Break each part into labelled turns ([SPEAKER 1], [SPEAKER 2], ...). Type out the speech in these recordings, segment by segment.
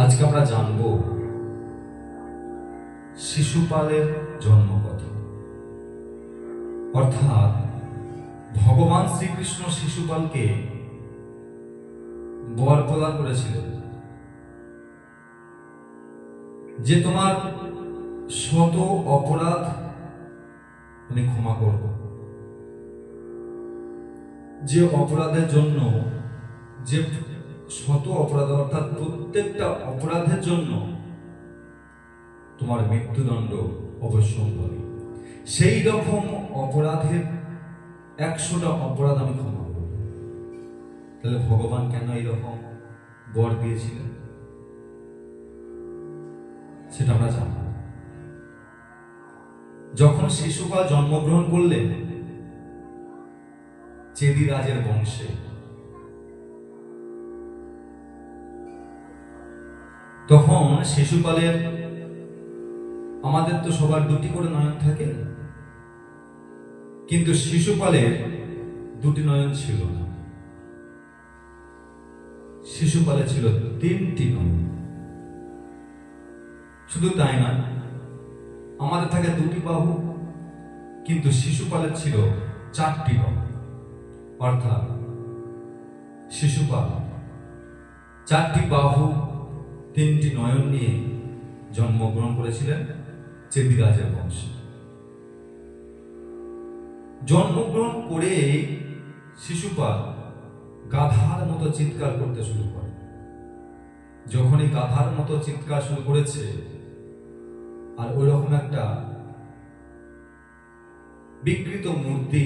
[SPEAKER 1] আজকে আমরা জানব শিশুপালের জন্ম কথা অর্থাৎ ভগবান শ্রীকৃষ্ণ শিশুপালকে বর প্রদান করেছিলেন যে তোমার শত অপরাধ আমি ক্ষমা করব। যে অপরাধের জন্য যে শত অপরাধ, অর্থাৎ প্রত্যেকটা অপরাধের জন্য তোমার মৃত্যুদণ্ড অবশ্যম্ভাবী সেই রকম অপরাধের একশোটা অপরাধ আমি ক্ষমা করব। তাহলে ভগবান কেন এইরকম বর দিয়েছিলেন? সেটা আমরা জানব। যখন শিশুপাল জন্মগ্রহণ করলেন চেদি রাজের বংশে তখন শিশুপালের আমাদের তো সবার দুটি করে নয়ন থাকে। কিন্তু শিশুপালের দুটি নয়ন ছিল না। শিশুপালে ছিল তিনটি নয়ন। শুধু তাই না, আমাদের থাকে দুটি বাহু, কিন্তু শিশুপালের ছিল চারটি বাহু। অর্থাৎ শিশুপাল, চারটি বাহু তিনটি নয়ন নিয়ে জন্মগ্রহণ করেছিলেন চেদিরাজের বংশে। জন্মগ্রহণ করে শিশুপাল গাধার মতো চিৎকার করতে শুরু করে। যখনই গাধার মতো চিৎকার শুরু করেছে, আর ওই রকম একটা বিকৃত মূর্তি,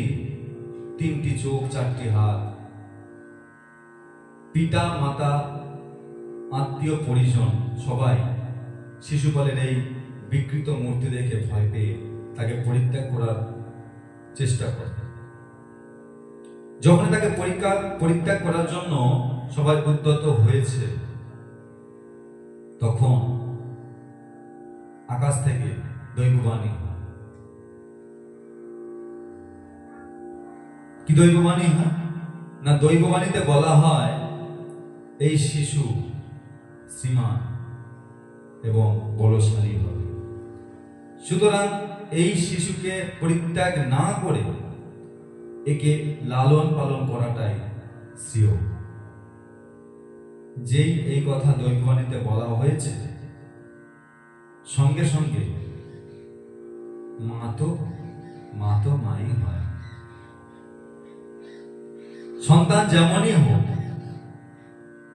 [SPEAKER 1] তিনটি চোখ, চারটি হাত, পিতা, মাতা আত্মীয় পরিজন, সবাই শিশুপালের এই বিকৃত মূর্তি দেখে ভয় পেয়ে তাকে পরিত্যাগ করার চেষ্টা করে যখন তাকে পরীক্ষা, পরিত্যাগ করার জন্য সবাই উদ্যত হয়েছে, তখন আকাশ থেকে দৈববাণী। কি দৈববাণী হয় না দৈববাণীতে বলা হয়, এই শিশু শ্রীমান এবং বলশালী হবে। সুতরাং এই শিশুকে পরিত্যাগ না করে একে লালন পালন করাটাই শ্রেয়। যেই এই কথা দৈববাণীতে বলা হয়েছে, সঙ্গে সঙ্গে, মা তো মা তো মাই হয়। সন্তান যেমনই হোক